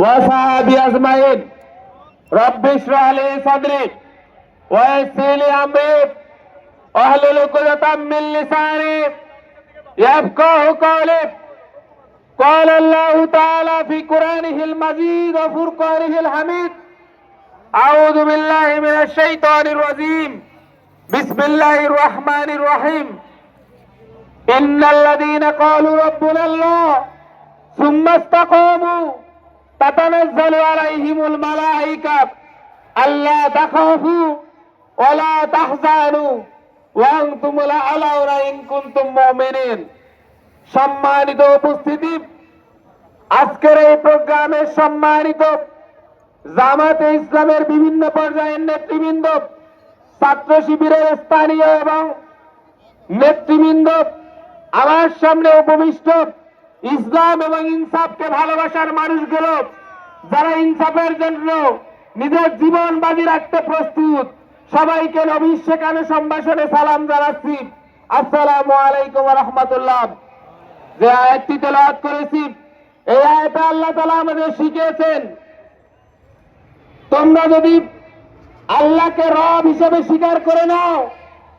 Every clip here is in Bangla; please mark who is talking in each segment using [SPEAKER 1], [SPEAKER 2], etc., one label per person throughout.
[SPEAKER 1] وصحابي أجمعين رب اشرح لي صدري ويسر لي أمري واحلل عقدة من لساني يفقه قولي قال الله تعالى في قرآنه المجيد وفرقانه الحميد أعوذ بالله من الشيطان الرجيم بسم الله الرحمن الرحيم إن الذين قالوا ربنا الله ثم استقاموا সম্মানিত উপস্থিতি, আজকের এই প্রোগ্রামে সম্মানিত জামাতে ইসলামের বিভিন্ন পর্যায়ের নেতৃবৃন্দ, ছাত্র শিবিরের স্থানীয় এবং নেতৃবৃন্দ, আমার সামনে উপবিষ্ট ইসলাম এবং ইনসাফকে ভালোবাসার মানুষগুলো যারা ইনসাফের জন্য নিজের জীবন বাজি রাখতে প্রস্তুত, সবাইকে নবী শেখানো সম্ভাষণে সালাম জানাচ্ছি। আসসালামু আলাইকুম রহমতুল্লাহ। যে আয়াতটি তেলাওয়াত করেছি, এই আয়াতে আল্লাহ তালা আমাদের শিখিয়েছেন, তোমরা যদি আল্লাহকে রব হিসেবে স্বীকার করে নাও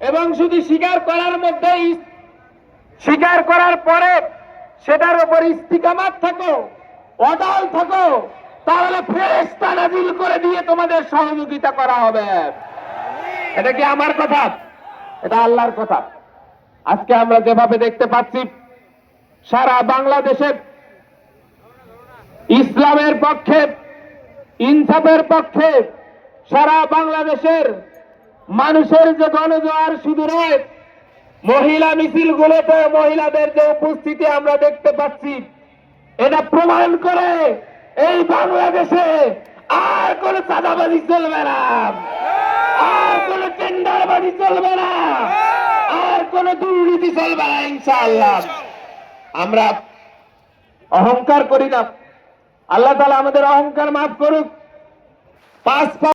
[SPEAKER 1] এবং শুধু স্বীকার করার মধ্যেই স্বীকার করার পরে সেটার উপর ইস্তিকামাত থাকো, অডাল থাকো, তাহলে ফেরেস্তা নাজিল করে দিয়ে তোমাদের সহযোগিতা করা হবে। এটা কি আমার কথা? এটা আল্লাহর কথা। আজকে আমরা যেভাবে দেখতে পাচ্ছি, সারা বাংলাদেশের ইসলামের পক্ষে, ইনসাফের পক্ষে, সারা বাংলাদেশের মানুষের যে গণজোয়ার শুধু নয় মহিলা মিছিলগুলোতে মহিলাদের যে উপস্থিতি আমরা দেখতে পাচ্ছি, এটা প্রমাণ করে এই বাংলাদেশে আর কোন চাঁদাবাজি চলবে না। আর কোন টেন্ডারবাজি চলবে না। আর কোন দুর্নীতি চলবে না, ইনশাআল্লাহ। আমরা অহংকার করি না। আল্লাহ তালা আমাদের অহংকার মাফ করুক। পাঁচ